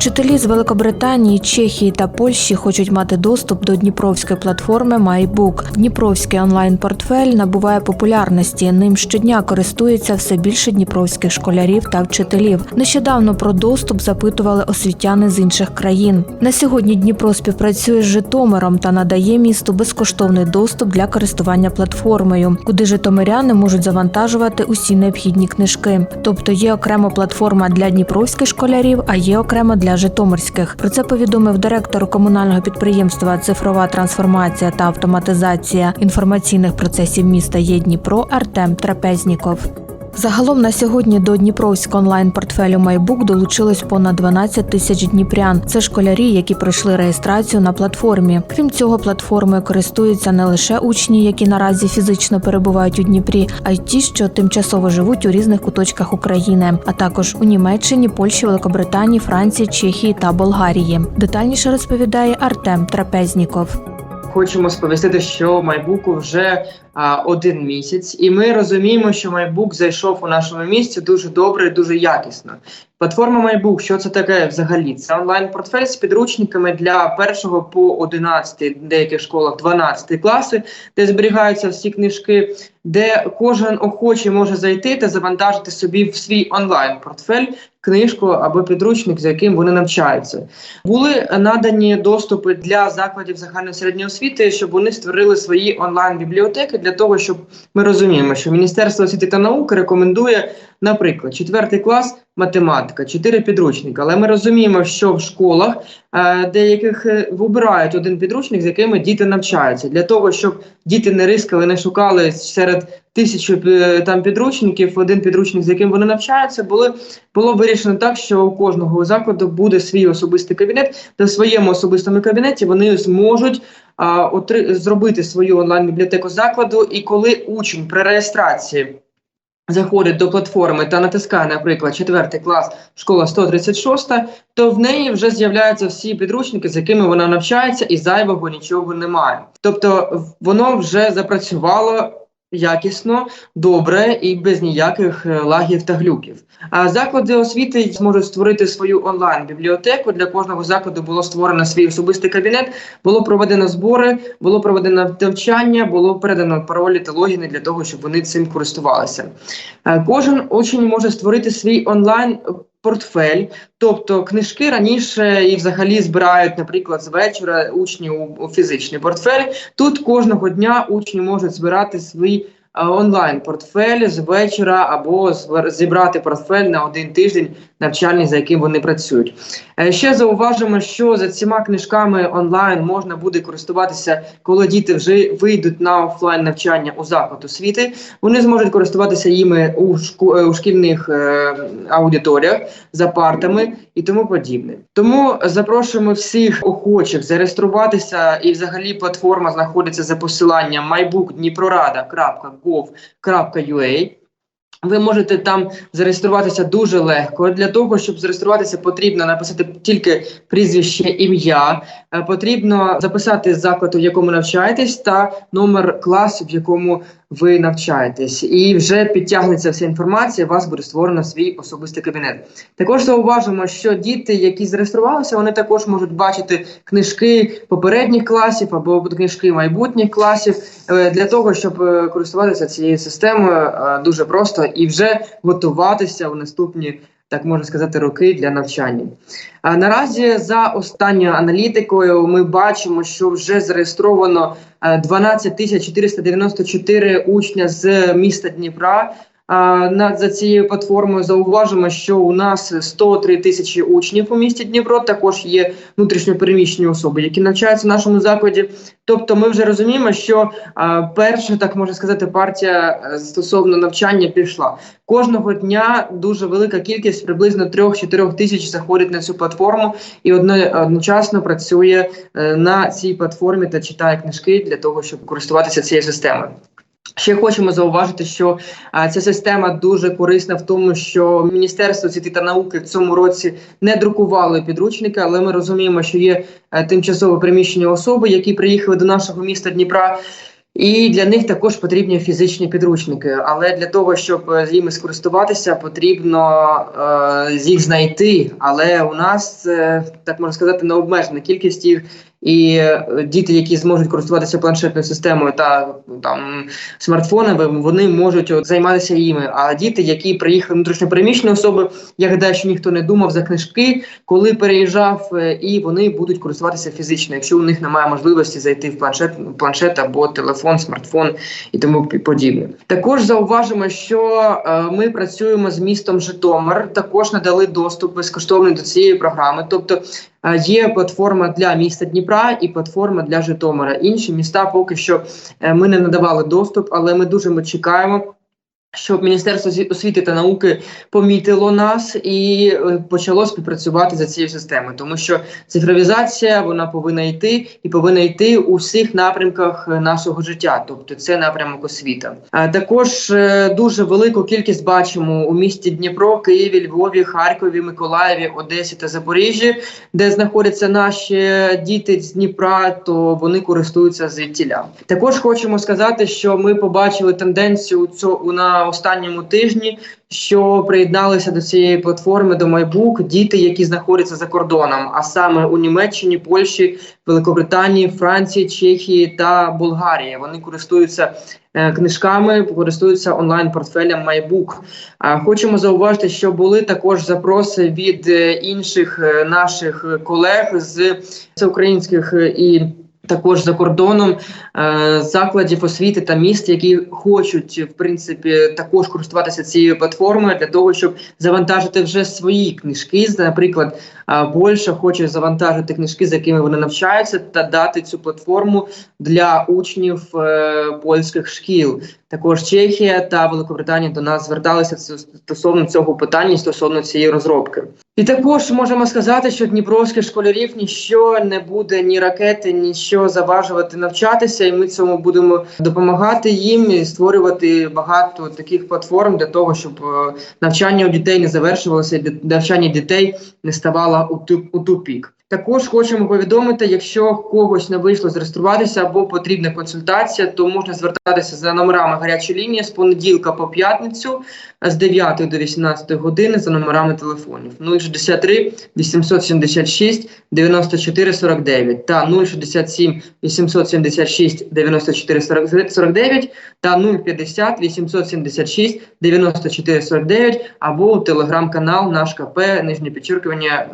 Вчителі з Великобританії, Чехії та Польщі хочуть мати доступ до дніпровської платформи MyBook. Дніпровський онлайн-портфель набуває популярності. Ним щодня користується все більше дніпровських школярів та вчителів. Нещодавно про доступ запитували освітяни з інших країн. На сьогодні Дніпро співпрацює з Житомиром та надає місту безкоштовний доступ для користування платформою, куди житомиряни можуть завантажувати усі необхідні книжки. Тобто є окрема платформа для дніпровських школярів, а є окремо для житомирських. Про це повідомив директор комунального підприємства Цифрова трансформація та автоматизація інформаційних процесів міста є Дніпро Артем Трапезніков. Загалом на сьогодні до Дніпровського онлайн-портфелю Майбук долучилось понад 12 тисяч дніпрян. Це школярі, які пройшли реєстрацію на платформі. Крім цього, платформою користуються не лише учні, які наразі фізично перебувають у Дніпрі, а й ті, що тимчасово живуть у різних куточках України, а також у Німеччині, Польщі, Великобританії, Франції, Чехії та Болгарії. Детальніше розповідає Артем Трапезніков. Хочемо сповістити, що майбуку вже а, один місяць, і ми розуміємо, що майбук зайшов у нашому місці дуже добре, і дуже якісно. Платформа Майбук, що це таке взагалі? Це онлайн-портфель з підручниками для першого по 11, в деяких школах 12 класи, де зберігаються всі книжки, де кожен охочий може зайти та завантажити собі в свій онлайн-портфель книжку або підручник, за яким вони навчаються. Були надані доступи для закладів загальної середньої освіти, щоб вони створили свої онлайн-бібліотеки для того, щоб ми розуміємо, що Міністерство освіти та науки рекомендує, наприклад, четвертий клас математика, чотири підручника. Але ми розуміємо, що в школах е, деяких е, вибирають один підручник, з якими діти навчаються, для того, щоб діти не рискали, не шукали серед тисячі е, там підручників, один підручник, з яким вони навчаються, були було вирішено так, що у кожного закладу буде свій особистий кабінет, та в своєму особистому кабінеті вони зможуть зробити свою онлайн-бібліотеку закладу. І коли учень при реєстрації заходить до платформи та натискає, наприклад, 4 клас школа 136, то в неї вже з'являються всі підручники, з якими вона навчається, і зайвого нічого немає. Тобто воно вже запрацювало. Якісно, добре і без ніяких е, лагів та глюків. А заклади освіти зможуть створити свою онлайн-бібліотеку. Для кожного закладу було створено свій особистий кабінет, було проведено збори, було проведено навчання, було передано паролі та логіни для того, щоб вони цим користувалися. Е, Кожен учень може створити свій онлайн. Портфель, тобто книжки раніше і взагалі збирають, наприклад, з вечора учні у, фізичний портфель. Тут кожного дня учні можуть збирати свій е, онлайн-портфель з вечора або зібрати портфель на один тиждень навчальний, за яким вони працюють. Е, Ще зауважимо, що за цими книжками онлайн можна буде користуватися, коли діти вже вийдуть на офлайн навчання у заклад освіти. Вони зможуть користуватися їми у, е, у шкільних е, аудиторіях за партами і тому подібне. Тому запрошуємо всіх охочих зареєструватися, і взагалі платформа знаходиться за посиланням mybookdniprorada.gov.ua. Ви можете там зареєструватися дуже легко. Для того, щоб зареєструватися, потрібно написати тільки прізвище, ім'я. Е, Потрібно записати заклад, у якому навчаєтесь, та номер класу, в якому ви навчаєтесь. І вже підтягнеться вся інформація, вас буде створено свій особистий кабінет. Також зауважимо, що діти, які зареєструвалися, вони також можуть бачити книжки попередніх класів або книжки майбутніх класів е, для того, щоб е, користуватися цією системою дуже просто і вже готуватися у наступні. Так можна сказати, роки для навчання. А наразі за останньою аналітикою ми бачимо, що вже зареєстровано е, 12 тисяч 494 учня з міста Дніпра. А, на за цією платформою зауважимо, що у нас 103 тисячі учнів у місті Дніпро. Також є внутрішньопереміщені особи, які навчаються в нашому закладі. Тобто, ми вже розуміємо, що а, перша, так можна сказати, партія е, стосовно навчання пішла. Кожного дня дуже велика кількість, приблизно 3-4 тисяч заходить на цю платформу і одночасно працює е, на цій платформі та читає книжки для того, щоб користуватися цією системою. Ще хочемо зауважити, що а, ця система дуже корисна в тому, що Міністерство освіти та науки в цьому році не друкувало підручники, але ми розуміємо, що є е, тимчасово приміщені особи, які приїхали до нашого міста Дніпра. І для них також потрібні фізичні підручники. Але для того, щоб е, їми скористуватися, потрібно е, їх знайти. Але у нас е, так можна сказати необмежена кількість їх. І е, діти, які зможуть користуватися планшетною системою та там смартфонами, вони можуть от, займатися їми. А діти, які приїхали внутрішньопереміщені особи, я гадаю, що ніхто не думав за книжки, коли переїжджав, е, і вони будуть користуватися фізично, якщо у них немає можливості зайти в планшет, планшет або телефон, смартфон і тому подібне. Також зауважимо, що е, ми працюємо з містом Житомир. Також надали доступ безкоштовний до цієї програми. Тобто е, є платформа для міста Дніпра і платформа для Житомира. Інші міста поки що е, ми не надавали доступ, але ми дуже ми чекаємо. Щоб Міністерство освіти та науки помітило нас і е, почало співпрацювати за цією системою, тому що цифровізація вона повинна йти і повинна йти у всіх напрямках е, нашого життя, тобто це напрямок освіта. А також е, дуже велику кількість бачимо у місті Дніпро, Києві, Львові, Харкові, Миколаєві, Одесі та Запоріжжі, де знаходяться наші діти з Дніпра, то вони користуються звідтіля. Також хочемо сказати, що ми побачили тенденцію цього на останньому тижні, що приєдналися до цієї платформи до MyBook діти, які знаходяться за кордоном, а саме у Німеччині, Польщі, Великобританії, Франції, Чехії та Болгарії. Вони користуються е, книжками, користуються онлайн портфелем. А хочемо зауважити, що були також запроси від е, інших е, наших колег з всеукраїнських е, і. Також за кордоном е, закладів освіти та міст, які хочуть в принципі також користуватися цією платформою для того, щоб завантажити вже свої книжки. Наприклад, е, Польща хоче завантажити книжки, з якими вони навчаються, та дати цю платформу для учнів е, польських шкіл. Також Чехія та Великобританія до нас зверталися стосовно цього питання, стосовно цієї розробки. І також можемо сказати, що дніпровських школярів ніщо не буде, ні ракети, ніщо заважувати навчатися, і ми цьому будемо допомагати їм і створювати багато таких платформ для того, щоб е, навчання у дітей не завершувалося, навчання дітей не ставало у тупік. Також хочемо повідомити, якщо когось не вийшло зареєструватися або потрібна консультація, то можна звертатися за номерами гарячої лінії з понеділка по п'ятницю з 9 до 18 години за номерами телефонів 063 876 94 49 та 067 876 94 49 та 050 876 94 49 або телеграм-канал наш КП нижнє підчеркування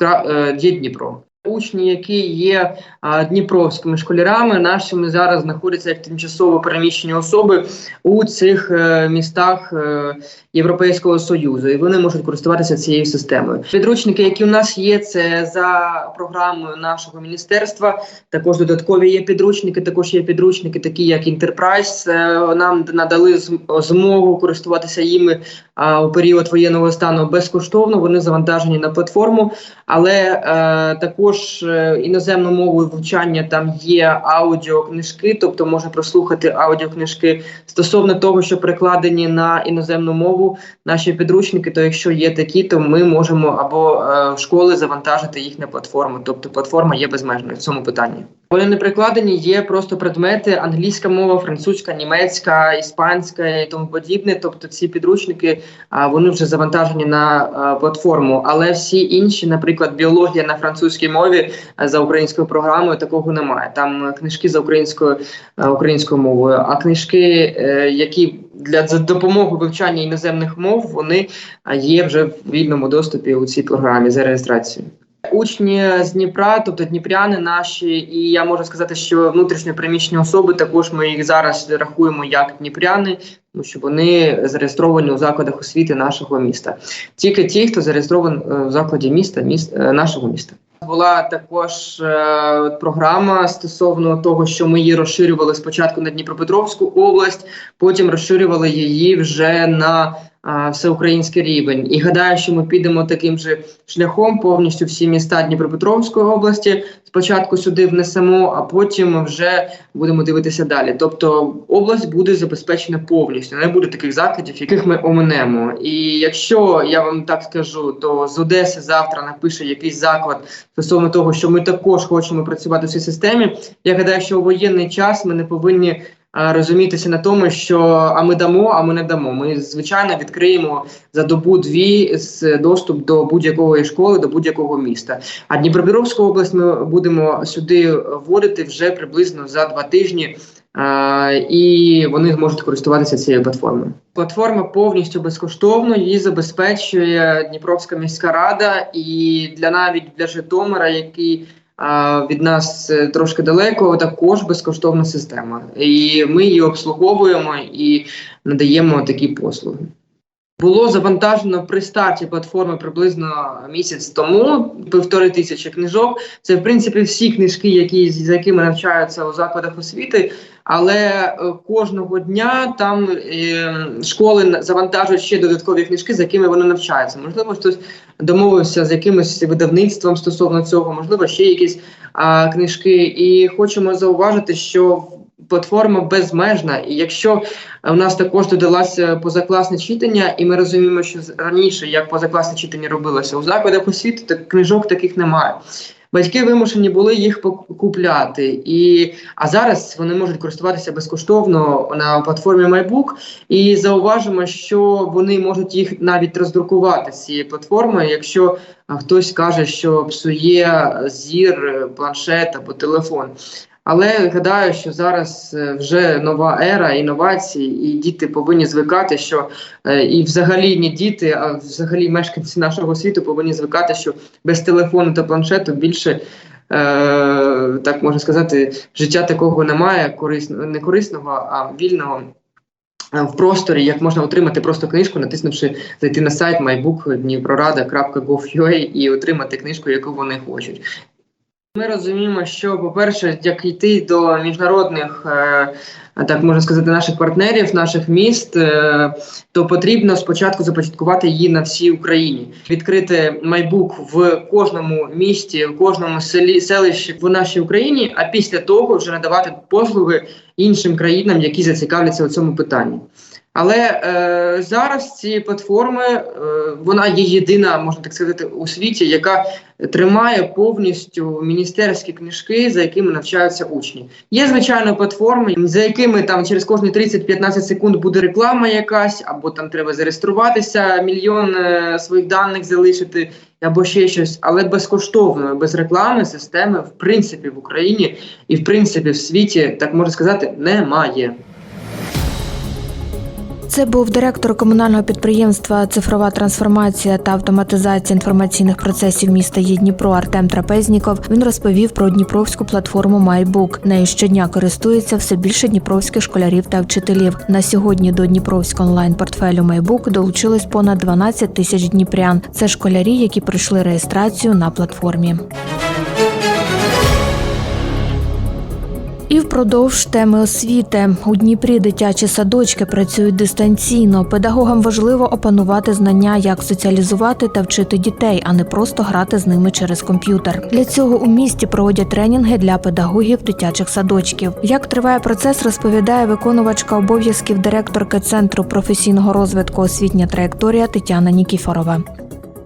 е, е, Дніпро. Учні, які є а, дніпровськими школярами, нашими зараз знаходяться як тимчасово переміщені особи у цих е, містах е, Європейського союзу, і вони можуть користуватися цією системою. Підручники, які у нас є, це за програмою нашого міністерства. Також додаткові є підручники. Також є підручники, такі як. Е, Нам надали змогу користуватися їми а, у період воєнного стану безкоштовно. Вони завантажені на платформу, але е, також е, іноземною мовою вивчання там є аудіокнижки, тобто можна прослухати аудіокнижки стосовно того, що прикладені на іноземну мову наші підручники. То якщо є такі, то ми можемо або е, школи завантажити їх на платформу. Тобто платформа є безмежною в цьому питанні. Вони не прикладені, є просто предмети англійська мова, французька, німецька, іспанська і тому подібне. Тобто ці підручники а, вони вже завантажені на платформу. Але всі інші, наприклад, біологія на французькій мові за українською програмою, такого немає. Там книжки за українською українською мовою, а книжки, е, які для за допомогою вивчання іноземних мов, вони є вже в вільному доступі у цій програмі за реєстрацією. Учні з Дніпра, тобто дніпряни наші, і я можу сказати, що внутрішньо переміщені особи також ми їх зараз рахуємо як дніпряни, тому що вони зареєстровані у закладах освіти нашого міста. Тільки ті, хто зареєстрований в закладі міста, міст е, нашого міста. Була також е, програма стосовно того, що ми її розширювали спочатку на Дніпропетровську область, потім розширювали її вже на всеукраїнський рівень. І гадаю, що ми підемо таким же шляхом повністю всі міста Дніпропетровської області. Спочатку сюди внесемо, а потім вже будемо дивитися далі. Тобто область буде забезпечена повністю. Не буде таких закладів, яких ми оминемо. І якщо я вам так скажу, то з Одеси завтра напише якийсь заклад стосовно того, що ми також хочемо працювати в цій системі. Я гадаю, що у воєнний час ми не повинні розумітися на тому, що а ми дамо, а ми не дамо. Ми звичайно відкриємо за добу-дві з доступ до будь-якої школи, до будь-якого міста. А Дніпропетровську область ми будемо сюди вводити вже приблизно за два тижні. А, і вони зможуть користуватися цією платформою. Платформа повністю безкоштовно її забезпечує Дніпровська міська рада, і для навіть для Житомира, який від нас е, трошки далеко, також безкоштовна система. І ми її обслуговуємо і надаємо такі послуги. Було завантажено при старті платформи приблизно місяць тому півтори тисячі книжок. Це в принципі всі книжки, які за якими навчаються у закладах освіти. Але е, кожного дня там е, школи завантажують ще додаткові книжки, за якими вони навчаються. Можливо, хтось домовився з якимось видавництвом стосовно цього, можливо, ще якісь книжки. І хочемо зауважити, що платформа безмежна, і якщо у нас також додалося позакласне читання, і ми розуміємо, що раніше як позакласне читання робилося у закладах освіти, так книжок таких немає. Батьки вимушені були їх купляти, і а зараз вони можуть користуватися безкоштовно на платформі MyBook. І зауважимо, що вони можуть їх навіть роздрукувати з цієї платформи, якщо хтось каже, що псує зір, е, планшет або телефон. Але гадаю, що зараз е, вже нова ера інновацій, і діти повинні звикати, що е, і взагалі не діти, а взагалі мешканці нашого світу повинні звикати, що без телефону та планшету більше. е, Так можна сказати, життя такого немає, корисного не корисного, а вільного в просторі, як можна отримати просто книжку, натиснувши зайти на сайт mybook.dniprorada.gov.ua і отримати книжку, яку вони хочуть. Ми розуміємо, що, по-перше, як йти до міжнародних, е, так можна сказати, наших партнерів, наших міст, е, то потрібно спочатку започаткувати її на всій Україні, відкрити майбук в кожному місті, в кожному селі селищі в нашій Україні, а після того вже надавати послуги іншим країнам, які зацікавляться у цьому питанні. Але е, зараз ці платформи, е, вона є єдина, можна так сказати, у світі, яка тримає повністю міністерські книжки, за якими навчаються учні. Є звичайно платформи, за якими там через кожні 30-15 секунд буде реклама якась, або там треба зареєструватися, мільйон е, своїх даних залишити, або ще щось, але безкоштовно, без реклами системи в принципі в Україні і в принципі в світі, так можна сказати, немає. Це був директор комунального підприємства Цифрова трансформація та автоматизація інформаційних процесів міста Єдніпро Артем Трапезніков. Він розповів про дніпровську платформу MyBook. Нею щодня користується все більше дніпровських школярів та вчителів. На сьогодні до дніпровського онлайн-портфелю MyBook долучилось понад 12 тисяч дніпрян. Це школярі, які пройшли реєстрацію на платформі. І впродовж теми освіти у Дніпрі дитячі садочки працюють дистанційно. Педагогам важливо опанувати знання, як соціалізувати та вчити дітей, а не просто грати з ними через комп'ютер. Для цього у місті проводять тренінги для педагогів дитячих садочків. Як триває процес, розповідає виконувачка обов'язків директорки центру професійного розвитку освітня траєкторія Тетяна Нікіфорова.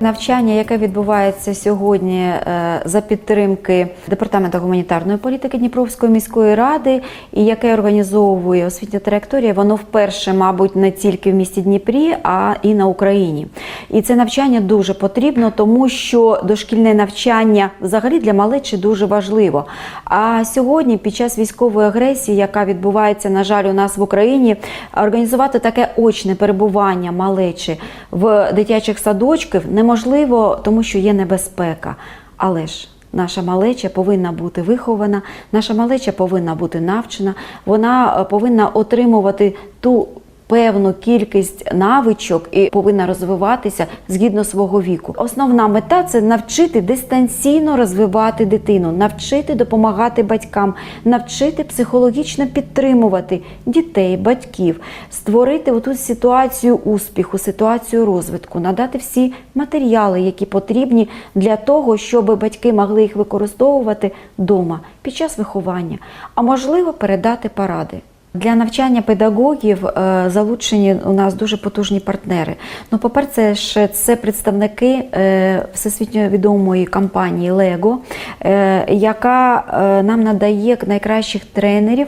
Навчання, яке відбувається сьогодні е, за підтримки департаменту гуманітарної політики Дніпровської міської ради, і яке організовує освітня траєкторія, воно вперше, мабуть, не тільки в місті Дніпрі, а і на Україні. І це навчання дуже потрібно, тому що дошкільне навчання взагалі для малечі дуже важливо. А сьогодні, під час військової агресії, яка відбувається, на жаль, у нас в Україні, організувати таке очне перебування малечі в дитячих садочках неможливо, тому що є небезпека. Але ж наша малеча повинна бути вихована, наша малеча повинна бути навчена, вона е, повинна отримувати ту певну кількість навичок і повинна розвиватися згідно свого віку. Основна мета це навчити дистанційно розвивати дитину, навчити допомагати батькам, навчити психологічно підтримувати дітей, батьків, створити оту ситуацію успіху, ситуацію розвитку, надати всі матеріали, які потрібні для того, щоб батьки могли їх використовувати вдома під час виховання, а можливо передати поради. Для навчання педагогів е, залучені у нас дуже потужні партнери. Ну, по-перше, це представники е, всесвітньо відомої компанії Lego, е, яка нам надає найкращих тренерів,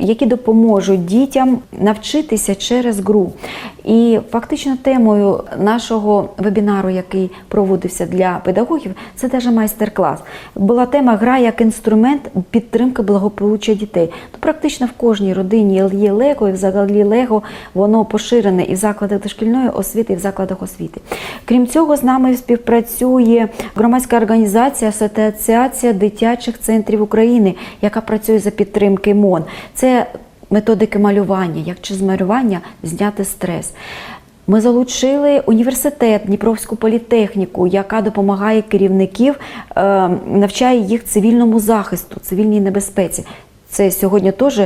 які допоможуть дітям навчитися через гру. І фактично темою нашого вебінару, який проводився для педагогів, це теж майстер-клас. Була тема Гра як інструмент підтримки благополуччя дітей. То практично в кожній родині є Лего, і взагалі Лего воно поширене і в закладах дошкільної освіти, і в закладах освіти. Крім цього, з нами співпрацює громадська організація Асоціація дитячих центрів України, яка працює за підтримки МОН. Це методики малювання, як через малювання зняти стрес. Ми залучили університет, Дніпровську політехніку, яка допомагає керівників, е, навчає їх цивільному захисту, цивільній небезпеці. Це сьогодні теж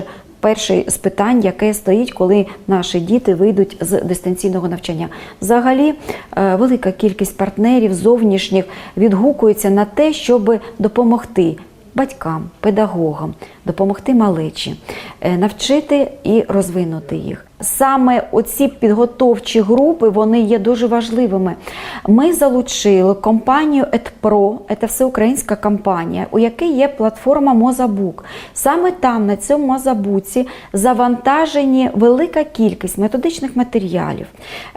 перше з питань, яке стоїть, коли наші діти вийдуть з дистанційного навчання. Взагалі, е, велика кількість партнерів зовнішніх відгукується на те, щоб допомогти батькам, педагогам, допомогти малечі, е, навчити і розвинути їх. Саме оці підготовчі групи вони є дуже важливими. Ми залучили компанію EdPro, це всеукраїнська компанія, у якій є платформа Мозабук. Саме там, на цьому Мозабуці, завантажені велика кількість методичних матеріалів,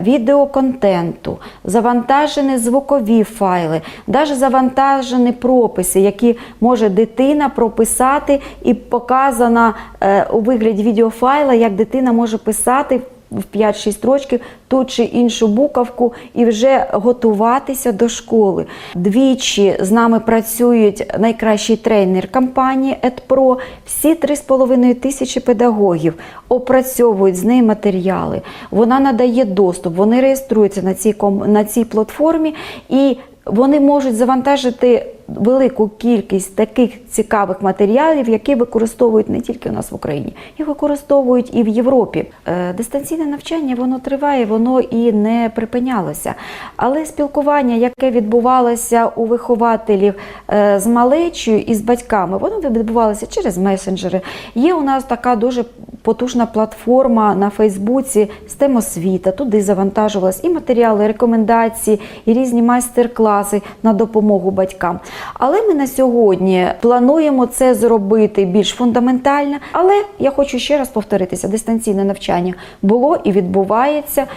відеоконтенту, завантажені звукові файли, навіть завантажені прописи, які може дитина прописати, і показана е, у вигляді відеофайла, як дитина може писати. В 5-6 років ту чи іншу буковку і вже готуватися до школи. Двічі з нами працюють найкращий тренер компанії EdPro. Всі 3,5 тисячі педагогів опрацьовують з неї матеріали. Вона надає доступ, вони реєструються на цій, на цій платформі і вони можуть завантажити велику кількість таких цікавих матеріалів, які використовують не тільки у нас в Україні, їх використовують і в Європі. Е, Дистанційне навчання воно триває, воно і не припинялося. Але спілкування, яке відбувалося у вихователів е, з малечою і з батьками, воно відбувалося через месенджери. Є у нас така дуже потужна платформа на Фейсбуці STEM освіта. Туди завантажувалися і матеріали, і рекомендації, і різні майстер-класи на допомогу батькам. Але ми на сьогодні плануємо це зробити більш фундаментально. Але я хочу ще раз повторитися: дистанційне навчання було і відбувається.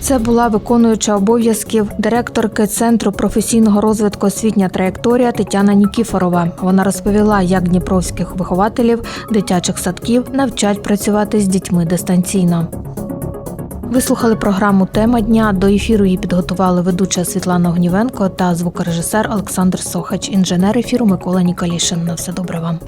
Це була виконуюча обов'язків директорки Центру професійного розвитку освітня траєкторія Тетяна Нікіфорова. Вона розповіла, як дніпровських вихователів дитячих садків навчать працювати з дітьми дистанційно. Ви слухали програму Тема дня. До ефіру її підготували ведуча Світлана Гнівенко та звукорежисер Олександр Сохач, інженер ефіру Микола Ніколішин. На все добре вам.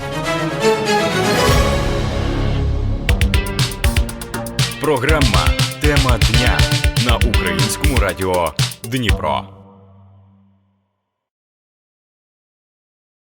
Програма Тема дня на українському радіо Дніпро.